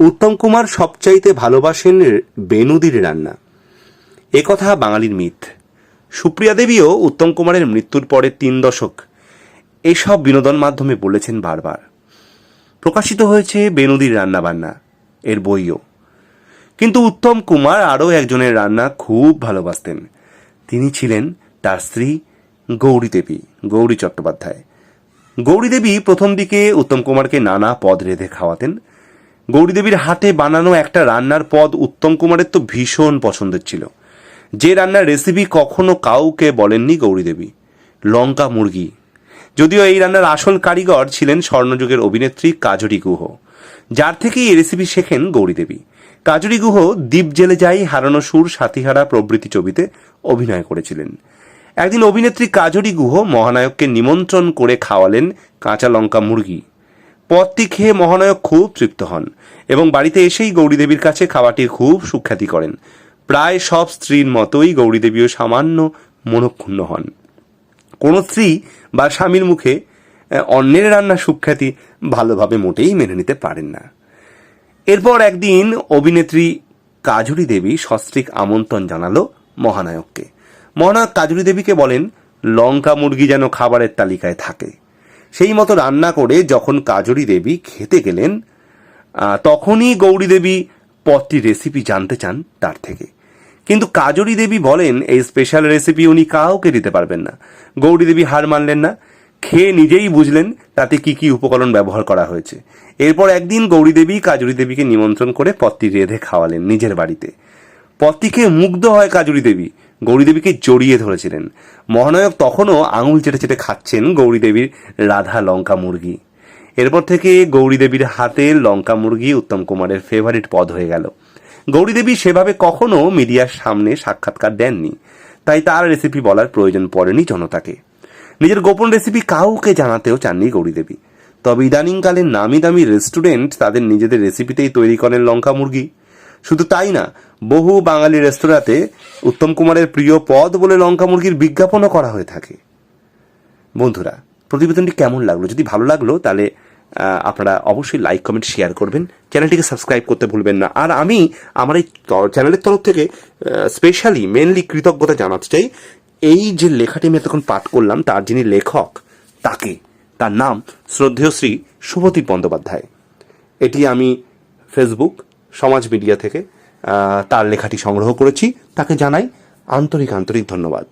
উত্তম কুমার সবচাইতে ভালোবাসেন বেনুদির রান্না। কথা বাঙালির মিথ। সুপ্রিয়া দেবীও উত্তম কুমারের মৃত্যুর পরে তিন দশক এসব বিনোদন মাধ্যমে বলেছেন বারবার। প্রকাশিত হয়েছে বেনুদির রান্নাবান্না, এর বইও। কিন্তু উত্তম কুমার আরও একজনের রান্না খুব ভালোবাসতেন। তিনি ছিলেন তার স্ত্রী গৌরী দেবী, গৌরী চট্টোপাধ্যায়। গৌরী দেবী প্রথম দিকে উত্তম কুমারকে নানা পদ রেঁধে খাওয়াতেন গৌরী দেবীর হাতে বানানো একটা রান্নার পদ উত্তম কুমারের তো ভীষণ পছন্দের ছিল। যে রান্নার রেসিপি কখনো কাউকে বলেননি গৌরীদেবী। লঙ্কা মুরগি। যদিও এই রান্নার আসল কারিগর ছিলেন স্বর্ণযুগের অভিনেত্রী কাজরি গুহ। যার থেকেই এই রেসিপি শেখেন গৌরীদেবী। কাজরি গুহ দ্বীপ জেলে যাই হারানো সুর সাথীহারা প্রভৃতি ছবিতে অভিনয় করেছিলেন। একদিন অভিনেত্রী কাজরি গুহ মহানায়ককে নিমন্ত্রণ করে খাওয়ালেন কাঁচা লঙ্কা মুরগি। পদটি খেয়ে মহানায়ক খুব তৃপ্ত হন এবং বাড়িতে এসেই গৌরীদেবীর কাছে খাওয়াটির খুব সুখ্যাতি করেন। প্রায় সব স্ত্রীর মতোই গৌরীদেবীও সামান্য মনক্ষুণ্ণ হন। কোনো স্ত্রী বা স্বামীর মুখে অন্যের রান্না সুখ্যাতি ভালোভাবে মোটেই মেনে নিতে পারেন না। এরপর একদিন অভিনেত্রী কাজুরি দেবী সস্ত্রীক আমন্ত্রণ জানালো মহানায়ককে। মহানায়ক কাজুরি দেবীকে বলেন, লঙ্কা মুরগি যেন খাবারের তালিকায় থাকে। সেই মতো রান্না করে যখন কাজুরি দেবী খেতে গেলেন তখনই গৌরী দেবী পদটির রেসিপি জানতে চান তার থেকে। কিন্তু কাজরি দেবী বলেন, এই স্পেশাল রেসিপি উনি কাউকে দিতে পারবেন না। গৌরী দেবী হার মানলেন না। খেয়ে নিজেই বুঝলেন তাতে কি কি উপকরণ ব্যবহার করা হয়েছে। এরপর একদিন গৌরী দেবী কাজরি দেবীকে নিমন্ত্রণ করে পথটি রেঁধে খাওয়ালেন নিজের বাড়িতে। পত্তিকে মুগ্ধ হয় কাজরি দেবী। গৌরী দেবীকে জড়িয়ে ধরেছিলেন। মহানায়ক তখনও আঙুল চেটে চেটে খাচ্ছেন গৌরী দেবীর রাধা লঙ্কা মুরগি। এরপর থেকে গৌরী দেবীর হাতের লঙ্কা মুরগি উত্তম কুমারের ফেভারিট পদ হয়ে গেল। গৌরী দেবী সেভাবে কখনো মিডিয়ার সামনে সাক্ষাৎকার দেননি। তাই তার রেসিপি বলার প্রয়োজন পড়েনি জনতাকে। নিজের গোপন রেসিপি কাউকে জানাতেও চাননি গৌরী দেবী। তবে ইদানিংকালে নামি দামি রেস্টুরেন্ট তাদের নিজেদের রেসিপিতেই তৈরি করেন লঙ্কা মুরগি। শুধু তাই না, বহু বাঙালি রেস্তোরাঁতে উত্তম কুমারের প্রিয় পদ বলে লঙ্কা মুরগির বিজ্ঞাপনও করা হয়ে থাকে। বন্ধুরা, প্রতিবেদনটি কেমন লাগল? যদি ভালো লাগল, তাহলে আপনারা অবশ্যই লাইক, কমেন্ট, শেয়ার করবেন। চ্যানেলটিকে সাবস্ক্রাইব করতে ভুলবেন না। আর আমি আমার এই চ্যানেলের তরফ থেকে স্পেশালি মেনলি কৃতজ্ঞতা জানাতে চাই, এই যে লেখাটি আমি এতক্ষণ পাঠ করলাম, তার যিনি লেখক, তাকে, তার নাম শ্রদ্ধেয় শ্রী শুভদীপ বন্দ্যোপাধ্যায়। এটি আমি ফেসবুক সমাজ মিডিয়া থেকে তার লেখাটি সংগ্রহ করেছি। তাকে জানাই আন্তরিক আন্তরিক ধন্যবাদ।